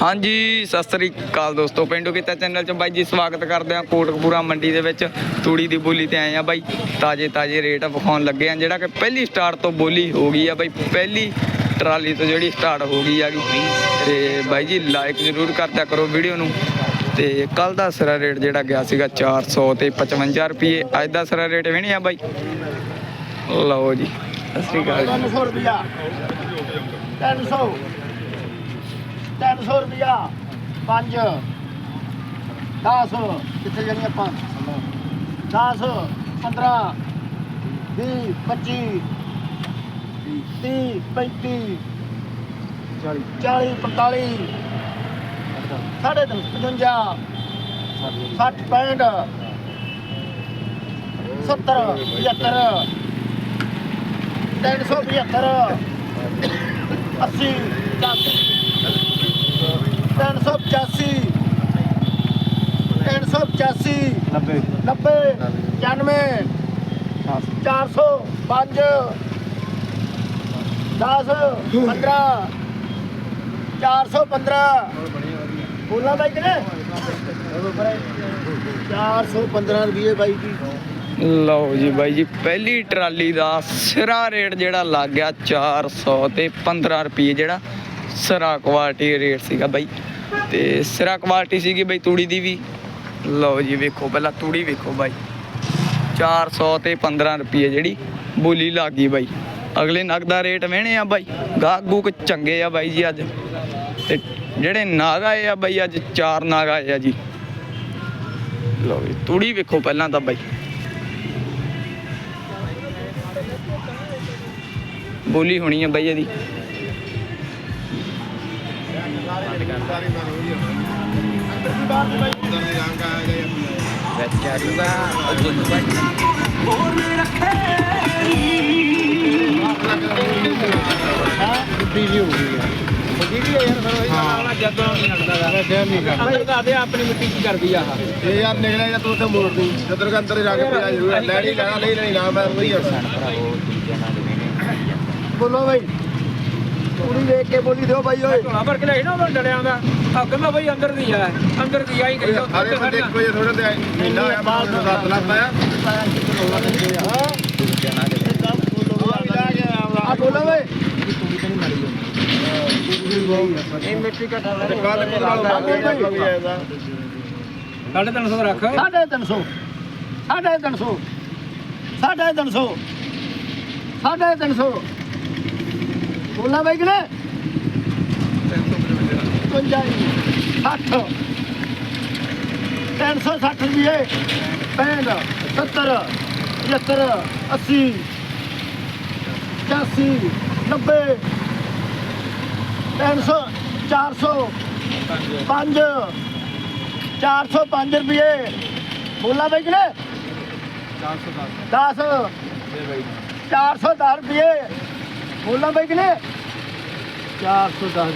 ਹਾਂਜੀ ਸਤਿ ਸ੍ਰੀ ਅਕਾਲ ਦੋਸਤੋ ਪਿੰਡੂ ਕੀਤਾ ਚੈਨਲ 'ਚ ਬਾਈ ਜੀ ਸਵਾਗਤ ਕਰਦੇ ਆ ਕੋਟਕਪੂਰਾ ਮੰਡੀ ਦੇ ਵਿੱਚ। ਤੂੜੀ ਦੀ ਬੋਲੀ ਤੇ ਆਏ ਆ ਬਾਈ ਤਾਜੇ ਤਾਜੇ ਰੇਟ ਵਿਖਾਉਣ ਲੱਗੇ ਆ ਜਿਹੜਾ ਕਿ ਪਹਿਲੀ ਸਟਾਰਟ ਤੋਂ ਬੋਲੀ ਹੋ ਗਈ ਆ ਬਾਈ ਪਹਿਲੀ ਟਰਾਲੀ ਤੋਂ ਜਿਹੜੀ ਸਟਾਰਟ ਹੋ ਗਈ ਆ ਤੇ ਬਾਈ ਜੀ ਲਾਈਕ ਜ਼ਰੂਰ ਕਰਦਿਆ ਕਰੋ ਵੀਡੀਓ ਨੂੰ। ਤੇ ਕੱਲ ਦਾ ਸਿਰਾ ਰੇਟ ਜਿਹੜਾ ਗਿਆ ਸੀਗਾ 400 ਤੇ 55 ਰੁਪਏ ਅੱਜ ਦਾ ਸਿਰਾ ਰੇਟ ਵੀ ਨਹੀਂ ਆ ਬਾਈ। ਲਓ ਜੀ। ਸਤਿ ਸ੍ਰੀ ਅਕਾਲ ਜੀ। 300 ਰੁਪਿਆ 300 300 ਰੁਪਿਆ 5 10 ਕਿੱਥੇ ਜਾਣੀਆਂ 5 10 15 20 25 30 35 40 40 45 ਸਾਢੇ ਤਿੰਨ ਸੌ, 55 60 65 70 75 375 80 385 385 90 90 95 405 10 15 415 ਬੋਲਾ ਬਾਈ ਕਿਨੇ 415 ਰੁਪਏ ਬਾਈ ਜੀ। ਲਓ ਜੀ ਬਾਈ ਜੀ ਪਹਿਲੀ ਟਰਾਲੀ ਦਾ ਸਿਰਾ ਰੇਟ ਜਿਹੜਾ ਲੱਗ ਗਿਆ 400 ਤੇ 15 ਰੁਪਏ ਜਿਹੜਾ ਸਿਰਾ ਕੁਆਲਿਟੀ ਰੇਟ ਸੀਗਾ ਬਾਈ। ਤੇ ਸਿਰਾ ਕੁਆਲਿਟੀ ਸੀਗੀ ਬਾਈ ਤੂੜੀ ਦੀ ਵੀ। ਲਓ ਜੀ ਵੇਖੋ, ਪਹਿਲਾਂ ਤੂੜੀ ਵੇਖੋ ਬਾਈ। 400 ਤੇ 15 ਰੁਪਏ ਜਿਹੜੀ ਬੋਲੀ ਲੱਗ ਗਈ ਬਾਈ। ਅਗਲੇ ਨਗ ਦਾ ਰੇਟ ਵਹਿਣੇ ਆ ਬਾਈ। ਗਾਹਕ ਗੂਕ ਚੰਗੇ ਆ ਬਾਈ ਜੀ ਅੱਜ। ਤੇ ਜਿਹੜੇ ਨਾਗ ਆਏ ਆ ਬਾਈ, ਅੱਜ ਚਾਰ ਨਾਗ ਆਏ ਆ ਜੀ। ਲਓ ਜੀ, ਤੂੜੀ ਵੇਖੋ ਪਹਿਲਾਂ ਤਾਂ ਬਾਈ। ਬੋਲੀ ਹੋਣੀ ਆ ਬਾਈ ਇਹਦੀ। ਇਹ ਯਾਰ ਨਿਕਲਿਆ ਜਾਂ ਤੂੰ ਉੱਥੇ ਮੋੜ ਦੀ ਜਦੋਂ ਕਿ ਅੰਦਰ ਜਾ ਕੇ ਪਿਆ ਜ਼ਰੂਰ ਲੈਣੀ ਲੈਣਾ ਨਹੀਂ ਲੈਣੀ ਨਾ ਮੈਂ ਉਹੀ ਹੱਸਣ ਬੋਲੋ ਬਾਈ ਕੁੜੀ ਵੇਖ ਕੇ ਬੋਲੀ ਦਿਓ ਬਾਈ ਓਏ। ਝੋਲਾ ਭਰ ਕੇ ਲੈ ਨਾ ਉਹਨਾਂ ਡੜਿਆਂ ਦਾ। ਹੱਕ ਮੈਂ ਬਈ ਅੰਦਰ ਦੀ ਆ। ਅੰਦਰ ਦੀ ਆਈ ਗਈ ਸਾਰੇ ਬੰਦੇ ਇੱਕੋ ਜਿਹੇ ਥੋੜੇ ਤੇ ਮਹੀਨਾ ਹੋਇਆ ਬਾਅਦ ਨੂੰ ਸੱਤ ਲੱਖ ਆਇਆ। ਆ ਬੋਲੋ ਓਏ। ਇਹ ਮਿੱਟੀ ਘਟਾ ਲੈ ਕੱਲ ਕੋਲ ਵੀ ਆਇਆ ਦਾ 350 ਰੱਖ। 350 350 350 350 ਬੋਲਾ ਬਾਈ ਕਿਨੇ 55 60 360 ਰੁਪਏ 65 70 75 80 85 90 300 400 5 405 ਰੁਪਏ ਬੋਲਾ ਬਾਈ ਕਿਨੇ 410 410 ਰੁਪਏ ਬੋਲਾ ਬਾਈ ਕਿਨੇ? 410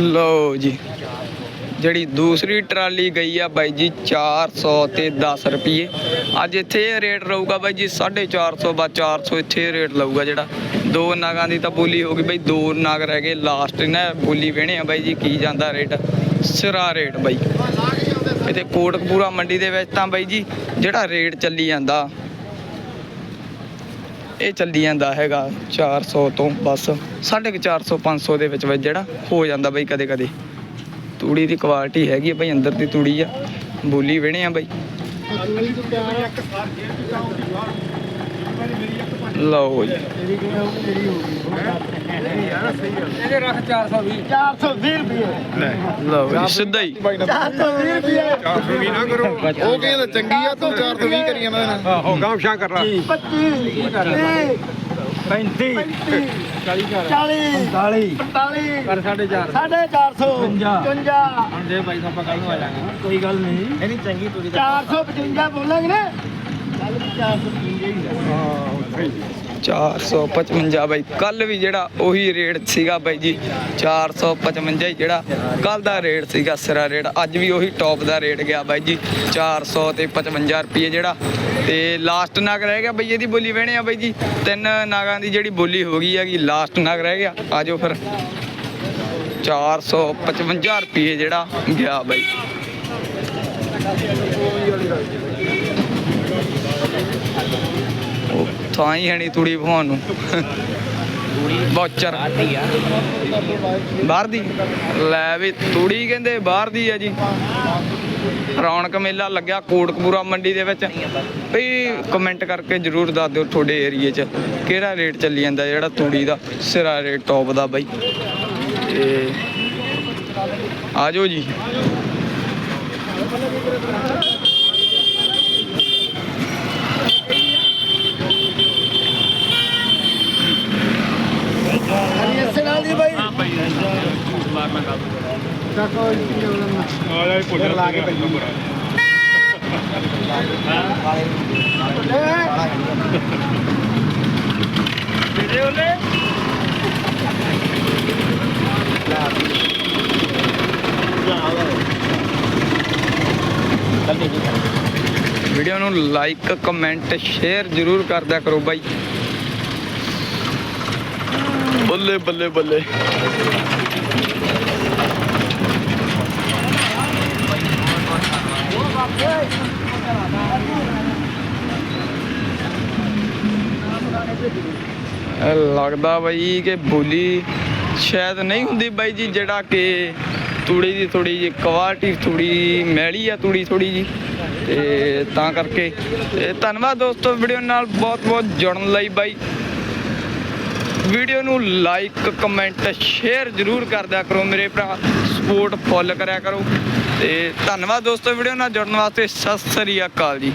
ਲਓ ਜੀ। ਜਿਹੜੀ ਦੂਸਰੀ ਟਰਾਲੀ ਗਈ ਆ ਬਾਈ ਜੀ 400 ਤੇ 10 ਰੁਪਏ ਅੱਜ ਇੱਥੇ ਇਹ ਰੇਟ ਰਹੂਗਾ ਬਾਈ ਜੀ 450 ਬਾ 400 ਇੱਥੇ ਇਹ ਰੇਟ ਲਊਗਾ ਜਿਹੜਾ। ਦੋ ਨਾਗਾਂ ਦੀ ਤਾਂ ਬੋਲੀ ਹੋ ਗਈ ਬਾਈ ਦੋ ਨਾਗ ਰਹਿ ਗਏ ਲਾਸਟ ਇਹਨਾਂ ਬੋਲੀ ਵੇਣੇ ਆ ਬਾਈ ਜੀ ਕੀ ਜਾਂਦਾ ਰੇਟ? ਸਿਰਾ ਰੇਟ ਬਾਈ। ਇੱਥੇ ਕੋਟਕਪੂਰਾ ਮੰਡੀ ਦੇ ਵਿੱਚ ਤਾਂ ਬਾਈ ਜੀ ਜਿਹੜਾ ਰੇਟ ਚੱਲੀ ਜਾਂਦਾ ਇਹ ਚੱਲੀ ਜਾਂਦਾ ਹੈਗਾ 400 ਤੋਂ ਬਸ 450 500 ਦੇ ਵਿੱਚ ਵਿੱਚ ਜਿਹੜਾ ਹੋ ਜਾਂਦਾ ਬਈ ਕਦੇ ਕਦੇ। ਤੂੜੀ ਦੀ ਕੁਆਲਿਟੀ ਹੈਗੀ ਆ ਬਈ, ਅੰਦਰ ਦੀ ਤੂੜੀ ਆ। ਬੋਲੀ ਵਿਹਣੇ ਆ ਬਈ। ਲਓ ਜੀ। ਇਹਦੇ ਰੱਖ 420 420 ਰੁਪਏ। ਲਓ ਜੀ ਸਿੱਧਾ ਹੀ। 420 ਰੁਪਏ। 420 ਨਾ ਕਰੋ। ਉਹ ਕਹਿੰਦਾ ਚੰਗੀ ਆ ਤੂੰ 420 ਕਰੀ ਜਾਂਦਾ ਨਾ ਆਹੋ ਗਾਮ ਸ਼ਾਂ ਕਰ ਲਾ। 25 30 35 35 40 ਕਰ 40 45 45 ਕਰ 450 ਸਾਢੇ 400 55 55 ਹੁਣ ਦੇ ਬਾਈ ਆਪਾਂ ਕੱਲ ਨੂੰ ਆ ਜਾਾਂਗੇ ਕੋਈ ਗੱਲ ਨਹੀਂ। ਇਹਨੀ ਚੰਗੀ ਤੁਰੀ 455 ਬੋਲਾਂਗੇ ਨਾ। ਚੱਲ ਵੀ 455 ਹੀ ਹੈ 455 ਬਾਈ। ਕੱਲ ਵੀ ਜਿਹੜਾ ਉਹੀ ਰੇਟ ਸੀਗਾ ਬਾਈ ਜੀ 455 ਹੀ ਜਿਹੜਾ ਕੱਲ ਦਾ ਰੇਟ ਸੀਗਾ ਸਿਰਾ ਰੇਟ। ਅੱਜ ਵੀ ਉਹੀ ਟੌਪ ਦਾ ਰੇਟ ਗਿਆ ਬਾਈ ਜੀ 400 ਤੇ 55 ਰੁਪਏ ਜਿਹੜਾ। ਤੇ ਲਾਸਟ ਨਾਗ ਰਹਿ ਗਿਆ ਬਈ ਇਹਦੀ ਬੋਲੀ ਵੇਣੇ ਆ ਬਾਈ ਜੀ। ਤਿੰਨ ਨਾਗਾਂ ਦੀ ਜਿਹੜੀ ਬੋਲੀ ਹੋ ਗਈ ਹੈਗੀ ਲਾਸਟ ਨਾਗ ਰਹਿ ਗਿਆ। ਆਜੋ ਫਿਰ। 455 ਰੁਪਏ ਜਿਹੜਾ ਗਿਆ ਬਾਈ। ਉਹ ਥਾਂ ਹੀ ਹੈ ਨਹੀਂ ਤੂੜੀ ਭਵਾਨ ਨੂੰ। ਬੌਚਰ ਬਾਹਰ ਦੀ? ਲੈ ਵੀ ਤੂੜੀ ਕਹਿੰਦੇ ਬਾਹਰ ਦੀ ਹੈ ਜੀ। ਰੌਣਕ ਮੇਲਾ ਲੱਗਿਆ ਕੋਟਕਪੂਰਾ ਮੰਡੀ ਦੇ ਵਿੱਚ। ਭਈ ਕਮੈਂਟ ਕਰਕੇ ਜਰੂਰ ਦੱਸ ਦਿਓ ਤੁਹਾਡੇ ਏਰੀਏ 'ਚ ਕਿਹੜਾ ਰੇਟ ਚੱਲੀ ਜਾਂਦਾ ਜਿਹੜਾ ਤੂੜੀ ਦਾ ਸਿਰਾ ਰੇਟ ਟੌਪ ਦਾ ਬਾਈ। ਤੇ ਆ ਜਾਓ ਜੀ ਹਾਂਜੀ ਇਸੇ ਨਾਲ ਦੀ ਬਾਈ ਕਾਕੋ ਲਾ ਕੇ ਵੀਡੀਓ ਨੂੰ ਲਾਈਕ ਕਮੈਂਟ ਸ਼ੇਅਰ ਜਰੂਰ ਕਰਦਿਆ ਕਰੋ ਬਾਈ। ਬੱਲੇ ਬੱਲੇ ਬੱਲੇ। ਲੱਗਦਾ ਬਾਈ ਕਿ ਬੋਲੀ ਸ਼ਾਇਦ ਨਹੀਂ ਹੁੰਦੀ ਬਾਈ ਜੀ, ਜਿਹੜਾ ਕਿ ਤੂੜੀ ਦੀ ਥੋੜੀ ਜਿਹੀ ਕੁਆਲਿਟੀ ਥੋੜੀ ਮੈਲੀ ਆ ਤੂੜੀ ਥੋੜੀ ਜੀ ਤੇ ਤਾਂ ਕਰਕੇ ਤੇ ਧੰਨਵਾਦ ਦੋਸਤੋ ਵੀਡੀਓ ਨਾਲ ਬਹੁਤ ਬਹੁਤ ਜੁੜਨ ਲਈ ਬਾਈ। ਵੀਡੀਓ ਨੂੰ ਲਾਈਕ ਕਮੈਂਟ ਸ਼ੇਅਰ ਜਰੂਰ ਕਰਦਿਆ ਕਰੋ ਮੇਰੇ ਭਰਾ। ਸਪੋਰਟ ਫੁੱਲ ਕਰਿਆ ਕਰੋ। ਤੇ ਧੰਨਵਾਦ ਦੋਸਤੋ ਵੀਡੀਓ ਨਾਲ ਜੁੜਨ ਵਾਸਤੇ ਸਤਿ ਸ੍ਰੀ ਅਕਾਲ ਜੀ।